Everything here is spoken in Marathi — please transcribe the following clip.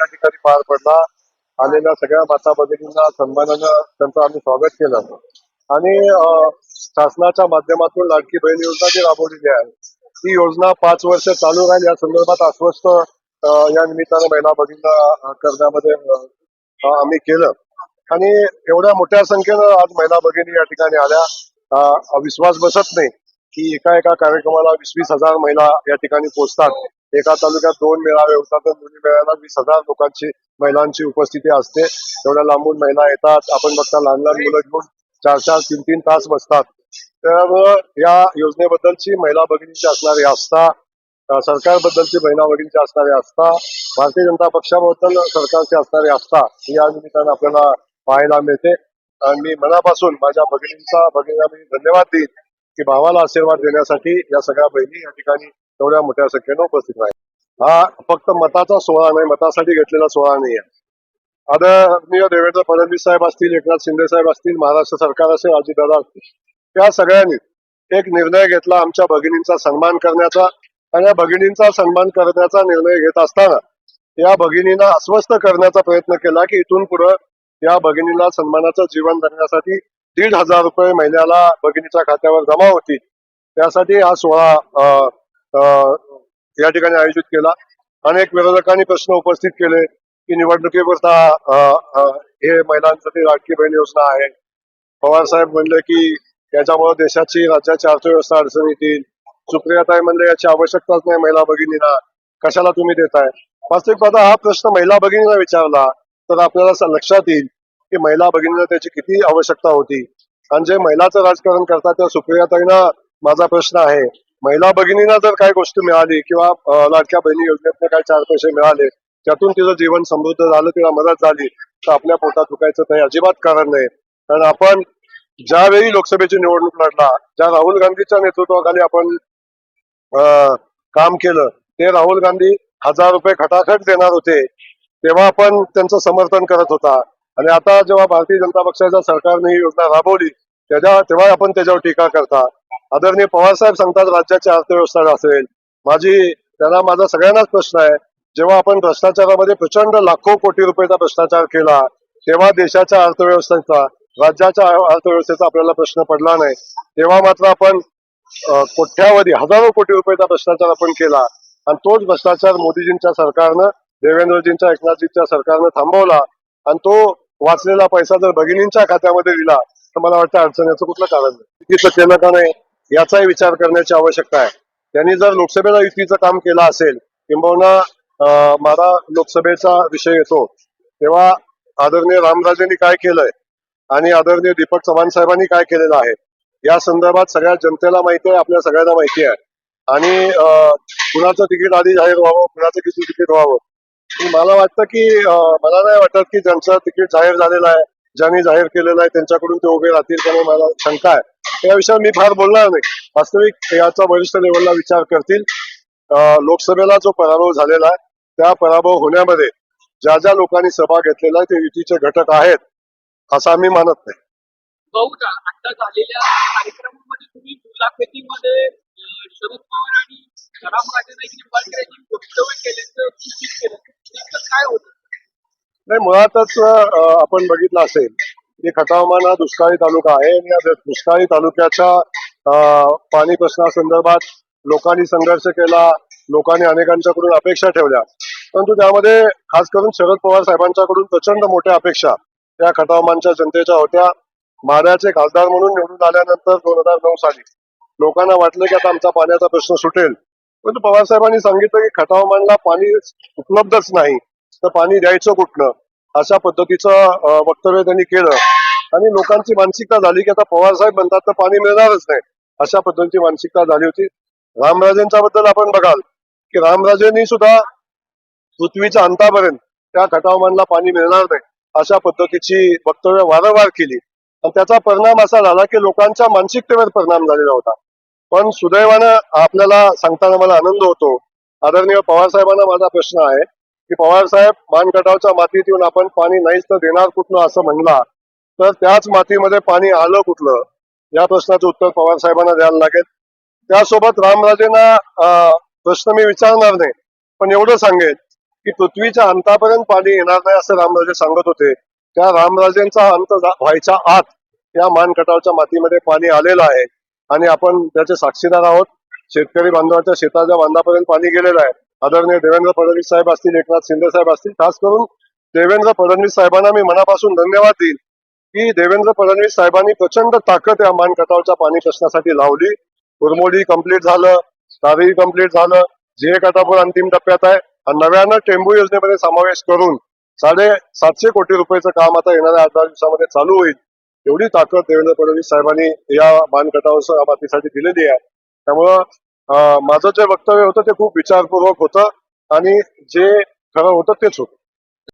या ठिकाणी पार पडला. आलेल्या सगळ्या माता भगिनींना सन्मानानं त्यांचं आम्ही स्वागत केलं. आणि शासनाच्या माध्यमातून लाडकी बहीण योजना जी राबवलेली आहे ती योजना पाच वर्ष चालू राहील. या संदर्भात आश्वस्त या निमित्तानं महिला भगिनींना करण्यामध्ये आम्ही केलं. आणि एवढ्या मोठ्या संख्येनं आज महिला भगिनी या ठिकाणी आल्या. विश्वास बसत नाही की एका एका कार्यक्रमाला वीस वीस हजार महिला या ठिकाणी पोहोचतात. एका तालुक्यात दोन मेळावे होतात. तर दोन्ही मेळाव्याला वीस हजार लोकांची महिलांची उपस्थिती असते. एवढ्या लांबून महिला येतात. आपण बघता लहान लहान मुलं घेऊन चार चार तीन तीन तास बसतात. तर या योजनेबद्दलची महिला भगिनींची असणारी आस्था सरकारबद्दलची महिला भगिनींची असणारी आस्था भारतीय जनता पक्षाबद्दल सरकारची असणारी आस्था ही या निमित्तानं आपल्याला पाहायला मिळते. आणि मी मनापासून माझ्या भगिनींचा भगिनीला मी धन्यवाद देईन की भावाला आशीर्वाद देण्यासाठी या सगळ्या बहिणी या ठिकाणी एवढ्या मोठ्या संख्येनं उपस्थित आहेत हा फक्त मताचा सोहळा नाही मतासाठी घेतलेला सोहळा नाही आहे आदरणीय देवेंद्र फडणवीस साहेब असतील एकनाथ शिंदे साहेब असतील महाराष्ट्र सरकार असेल अजितदादा असतील त्या सगळ्यांनी एक निर्णय घेतला आमच्या भगिनींचा सन्मान करण्याचा आणि या भगिनींचा सन्मान करण्याचा निर्णय घेत असताना या भगिनींना अस्वस्थ करण्याचा प्रयत्न केला की इथून पुढं या भगिनीला सन्मानाचं जीवन जगण्यासाठी दीड हजार रुपये महिन्याला भगिनीच्या खात्यावर जमा होती त्यासाठी हा सोहळा अं, या ठिकाणी आयोजित केला. अनेक विरोधकांनी प्रश्न उपस्थित केले की निवडणुकीवरता हे महिलांसाठी लाडकी बहीण योजना आहे. पवार साहेब म्हणले की याच्यामुळे देशाची राज्याची अर्थव्यवस्था अडचण येतील सुप्रियाताई म्हणले याची आवश्यकताच नाही महिला भगिनींना कशाला तुम्ही देताय? वास्तविक पाहता हा प्रश्न महिला भगिनींना विचारला तर आपल्याला लक्षात येईल की महिला भगिनींना त्याची किती आवश्यकता होती. आणि जे महिलाचं राजकारण करतात त्या सुप्रियाताईंना माझा प्रश्न आहे. महिला भगिनींना जर काही गोष्ट मिळाली किंवा लाडक्या बहिणी योजनेतनं काही चार पैसे मिळाले त्यातून तिचं जीवन समृद्ध झालं तिला मदत झाली तर आपल्या पोटात दुखायचं काही अजिबात कारण नाही. कारण आपण ज्यावेळी लोकसभेची निवडणूक लढला ज्या राहुल गांधीच्या नेतृत्वाखाली आपण काम केलं ते राहुल गांधी हजार रुपये खटाखट देणार होते तेव्हा आपण त्यांचं समर्थन करत होता. आणि आता जेव्हा भारतीय जनता पक्षाच्या सरकारने ही योजना राबवली त्याच्या तेव्हा आपण त्याच्यावर टीका करता. आदरणीय पवार साहेब सांगतात राज्याची अर्थव्यवस्था असेल माझी त्यांना माझा सगळ्यांनाच प्रश्न आहे. जेव्हा आपण भ्रष्टाचारामध्ये प्रचंड लाखो कोटी रुपयाचा भ्रष्टाचार केला तेव्हा देशाच्या अर्थव्यवस्थेचा राज्याच्या अर्थव्यवस्थेचा आपल्याला प्रश्न पडला नाही. तेव्हा मात्र आपण कोट्यावधी हजारो कोटी रुपयाचा भ्रष्टाचार आपण केला. आणि तोच भ्रष्टाचार मोदीजींच्या सरकारनं देवेंद्रजींच्या एकनाथजींच्या सरकारनं थांबवला. आणि तो वाचलेला पैसा जर भगिनींच्या खात्यामध्ये दिला तर मला वाटतं अडचणीचं कुठलं कारण नाही. तिथं केलं का नाही? याचाही विचार करण्याची आवश्यकता आहे. त्यांनी जर लोकसभेला युतीचं काम केलं असेल किंबहुना मला लोकसभेचा विषय येतो तेव्हा आदरणीय रामराजेंनी काय केलंय आणि आदरणीय दीपक चव्हाण साहेबांनी काय केलेलं आहे या संदर्भात सगळ्या जनतेला माहिती आहे आपल्या सगळ्यांना माहिती आहे. आणि कुणाचं तिकीट आधी जाहीर व्हावं कुणाचं किती तिकीट व्हावं? पण मला वाटतं की मला नाही वाटत की ज्यांचं तिकीट जाहीर झालेलं आहे ज्यांनी जाहीर केलेलं आहे त्यांच्याकडून ते उभे राहतील त्यामुळे मला शंका आहे. या विषयावर मी फार बोलणार नाही. वास्तविक याचा वरिष्ठ लेवलला विचार करतील. लोकसभेला जो पराभव झालेला आहे त्या पराभव होण्यामध्ये ज्या ज्या लोकांनी सहभाग घेतलेला आहे ते युतीचे घटक आहेत असं आम्ही मानत नाही. बहुधा आता झालेल्या कार्यक्रमामध्ये तुम्ही मुलाखतीमध्ये अं, शरद पवार आणि रामराजेंना निवड करायची वक्तव्य केल्याचं सूचित केलं. नेमकं काय होतं? नाही मुळातच आपण बघितलं असेल की खटावमान हा दुष्काळी तालुका आहे आणि या दुष्काळी तालुक्याच्या अं, पाणी प्रश्नासंदर्भात लोकांनी संघर्ष केला लोकांनी अनेकांच्याकडून अपेक्षा ठेवल्या. परंतु त्यामध्ये खास करून शरद पवार साहेबांच्याकडून प्रचंड मोठ्या अपेक्षा या खटावमानच्या जनतेच्या होत्या. माड्याचे खासदार म्हणून निवडून आल्यानंतर दोन हजार नऊ साली लोकांना वाटलं की आता आमचा पाण्याचा प्रश्न सुटेल. परंतु पवार साहेबांनी सांगितलं की खटावमानला पाणी उपलब्धच नाही. तर पाणी द्यायचं कुठलं? अशा पद्धतीचं वक्तव्य त्यांनी केलं. आणि लोकांची मानसिकता झाली की आता पवार साहेब म्हणतात तर पाणी मिळणारच नाही. अशा पद्धतीची मानसिकता झाली होती. रामराजेंच्या बद्दल आपण बघाल की रामराजेंनी सुद्धा पृथ्वीच्या अंतापर्यंत त्या खटावमानला पाणी मिळणार नाही अशा पद्धतीची वक्तव्य वारंवार केली. आणि त्याचा परिणाम असा झाला की लोकांच्या मानसिकतेवर परिणाम झालेला होता. पण सुदैवानं आपल्याला सांगताना मला आनंद होतो. आदरणीय पवार साहेबांना माझा प्रश्न आहे की पवार साहेब मानकटावच्या मातीत येऊन आपण पाणी नाहीच तर देणार कुठलं असं म्हणला तर त्याच मातीमध्ये पाणी आलं कुठलं? या प्रश्नाचं उत्तर पवार साहेबांना द्यायला लागेल. त्यासोबत रामराजेंना प्रश्न मी विचारणार नाही पण एवढं सांगेल की पृथ्वीच्या अंतापर्यंत पाणी येणार नाही असं रामराजे सांगत होते. त्या रामराजेंचा अंत व्हायच्या आत या मानकटावच्या मातीमध्ये पाणी आलेलं आहे. आणि आपण त्याचे साक्षीदार आहोत. शेतकरी बांधवांच्या शेताच्या बांधापर्यंत पाणी गेलेलं आहे. आदरणीय देवेंद्र फडणवीस साहेब असतील एकनाथ शिंदे साहेब असतील खास करून देवेंद्र फडणवीस साहेबांना मी मनापासून धन्यवाद देईन की देवेंद्र फडणवीस साहेबांनी प्रचंड ताकद या मानकटावच्या पाणी प्रश्नासाठी लावली. कुरमोडी कंप्लीट झालं तारी कंप्लीट झालं जे कटापूर अंतिम टप्प्यात आहे. आणि नव्यानं टेंबू योजनेमध्ये समावेश करून साडे सातशे कोटी रुपयाचं काम आता येणाऱ्या आठ दहा दिवसामध्ये चालू होईल. एवढी ताकद देवेंद्र फडणवीस साहेबांनी या मानकटावर मातीसाठी दिलेली आहे. त्यामुळं माझं जे वक्तव्य होतं ते खूप विचारपूर्वक होतं आणि जे खरं होतं तेच होतं.